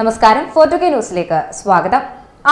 നമസ്കാരം. ഫോർട്ടുഗേ ന്യൂസിലേക്ക് സ്വാഗതം.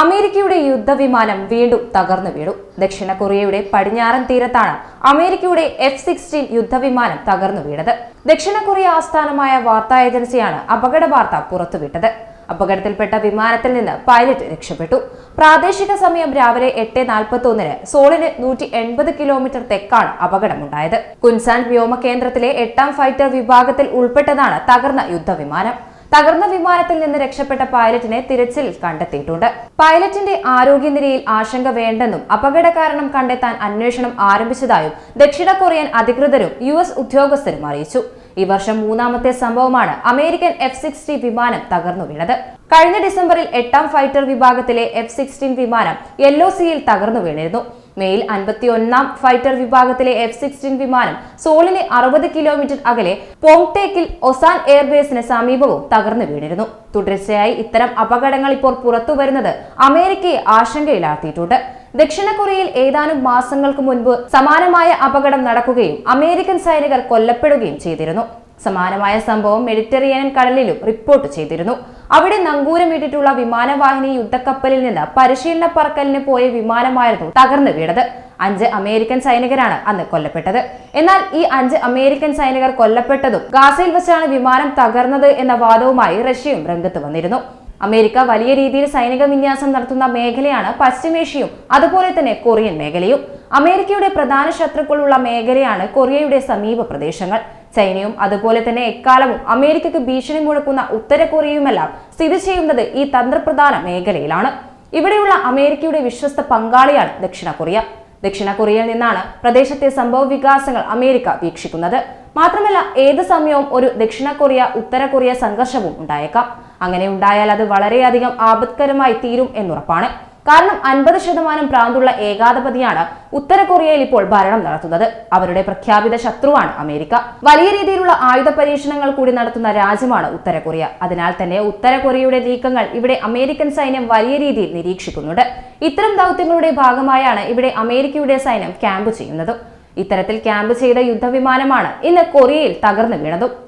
അമേരിക്കയുടെ യുദ്ധവിമാനം വീണ്ടും തകർന്നു വീണു. ദക്ഷിണ കൊറിയയുടെ പടിഞ്ഞാറൻ തീരത്താണ് അമേരിക്കയുടെ എഫ് സിക്സ്റ്റീൻ യുദ്ധവിമാനം തകർന്നു വീണത്. ദക്ഷിണ കൊറിയ ആസ്ഥാനമായ വാർത്താ ഏജൻസിയാണ് അപകട വാർത്ത പുറത്തുവിട്ടത്. അപകടത്തിൽപ്പെട്ട വിമാനത്തിൽ നിന്ന് പൈലറ്റ് രക്ഷപ്പെട്ടു. പ്രാദേശിക സമയം രാവിലെ എട്ട് നാൽപ്പത്തി ഒന്നിന് സോളിന് നൂറ്റി എൺപത് കിലോമീറ്റർ തെക്കാണ് അപകടമുണ്ടായത്. കുൻസാൻ വ്യോമ കേന്ദ്രത്തിലെ എട്ടാം ഫൈറ്റർ വിഭാഗത്തിൽ ഉൾപ്പെട്ടതാണ് തകർന്ന യുദ്ധവിമാനം. തകർന്ന വിമാനത്തിൽ നിന്ന് രക്ഷപ്പെട്ട പൈലറ്റിനെ തിരച്ചിൽ കണ്ടെത്തിയിട്ടുണ്ട്. പൈലറ്റിന്റെ ആരോഗ്യനിലയിൽ ആശങ്ക വേണ്ടെന്നും അപകട കാരണം കണ്ടെത്താൻ അന്വേഷണം ആരംഭിച്ചതായും ദക്ഷിണ കൊറിയൻ അധികൃതരും യു എസ് ഉദ്യോഗസ്ഥരും അറിയിച്ചു. ഈ വർഷം മൂന്നാമത്തെ സംഭവമാണ് അമേരിക്കൻ എഫ് സിക്സ്റ്റി വിമാനം തകർന്നു വീണത്. കഴിഞ്ഞ ഡിസംബറിൽ എട്ടാം ഫൈറ്റർ വിഭാഗത്തിലെ എഫ് സിക്സ്റ്റീൻ വിമാനം യെല്ലോ സിയിൽ തകർന്നു വീണിരുന്നു. മെയിൽ അൻപത്തി ഒന്നാം ഫൈറ്റർ വിഭാഗത്തിലെ എഫ് സിക്സ്റ്റീൻ വിമാനം സോളിന് അറുപത് കിലോമീറ്റർ അകലെ പോങ്ടേക്കിൽ ഒസാൻ എയർബേസിന് സമീപവും തകർന്നു വീണിരുന്നു. തുടർച്ചയായി ഇത്തരം അപകടങ്ങൾ ഇപ്പോൾ പുറത്തുവരുന്നത് അമേരിക്കയെ ആശങ്കയിലാക്കിയിട്ടുണ്ട് ദക്ഷിണ കൊറിയയിൽ ഏതാനും മാസങ്ങൾക്ക് മുൻപ് സമാനമായ അപകടം നടക്കുകയും അമേരിക്കൻ സൈനികർ കൊല്ലപ്പെടുകയും ചെയ്തിരുന്നു. സമാനമായ സംഭവം മെഡിറ്ററേനിയൻ കടലിലും റിപ്പോർട്ട് ചെയ്തിരുന്നു. അവിടെ നങ്കൂരമിട്ടിട്ടുള്ള വിമാനവാഹിനി യുദ്ധക്കപ്പലിൽ നിന്ന് പരിശീലന പറക്കലിന് പോയ വിമാനമായിരുന്നു തകർന്നു വീണത്. അഞ്ച് അമേരിക്കൻ സൈനികരാണ് അന്ന് കൊല്ലപ്പെട്ടത്. എന്നാൽ ഈ അഞ്ച് അമേരിക്കൻ സൈനികർ കൊല്ലപ്പെട്ടതും ഗാസയിൽ വെച്ചാണ് വിമാനം തകർന്നത് എന്ന വാദവുമായി റഷ്യയും രംഗത്ത് വന്നിരുന്നു. അമേരിക്ക വലിയ രീതിയിൽ സൈനിക വിന്യാസം നടത്തുന്ന മേഖലയാണ് പശ്ചിമേഷ്യയും അതുപോലെ തന്നെ കൊറിയൻ മേഖലയും. അമേരിക്കയുടെ പ്രധാന ശത്രുക്കളുള്ള മേഖലയാണ് കൊറിയയുടെ സമീപ പ്രദേശങ്ങൾ. ചൈനയും അതുപോലെ തന്നെ എക്കാലവും അമേരിക്കയ്ക്ക് ഭീഷണി മുഴക്കുന്ന ഉത്തര കൊറിയയുമെല്ലാം സ്ഥിതി ചെയ്യുന്നത് ഈ തന്ത്രപ്രധാന മേഖലയിലാണ്. ഇവിടെയുള്ള അമേരിക്കയുടെ വിശ്വസ്ത പങ്കാളിയാണ് ദക്ഷിണ കൊറിയ. ദക്ഷിണ കൊറിയയിൽ നിന്നാണ് പ്രദേശത്തെ സംഭവ വികാസങ്ങൾ അമേരിക്ക വീക്ഷിക്കുന്നത്. മാത്രമല്ല ഏത് സമയവും ഒരു ദക്ഷിണ കൊറിയ ഉത്തര കൊറിയ സംഘർഷവും ഉണ്ടായേക്കാം. അങ്ങനെ ഉണ്ടായാൽ അത് വളരെയധികം ആപത്കരമായി തീരും എന്നുറപ്പാണ്. കാരണം അൻപത് ശതമാനം പ്രാന്തുള്ള ഏകാധിപതിയാണ് ഉത്തര കൊറിയയിൽ ഇപ്പോൾ ഭരണം നടത്തുന്നത്. അവരുടെ പ്രഖ്യാപിത ശത്രുവാണ് അമേരിക്ക. വലിയ രീതിയിലുള്ള ആയുധ പരീക്ഷണങ്ങൾ കൂടി നടത്തുന്ന രാജ്യമാണ് ഉത്തര കൊറിയ. അതിനാൽ തന്നെ ഉത്തര കൊറിയയുടെ നീക്കങ്ങൾ ഇവിടെ അമേരിക്കൻ സൈന്യം വലിയ രീതിയിൽ നിരീക്ഷിക്കുന്നുണ്ട്. ഇത്തരം ദൗത്യങ്ങളുടെ ഭാഗമായാണ് ഇവിടെ അമേരിക്കയുടെ സൈന്യം ക്യാമ്പ് ചെയ്യുന്നത്. ഇത്തരത്തിൽ ക്യാമ്പ് ചെയ്ത യുദ്ധവിമാനമാണ് ഇന്ന് കൊറിയയിൽ തകർന്നു വീണതും.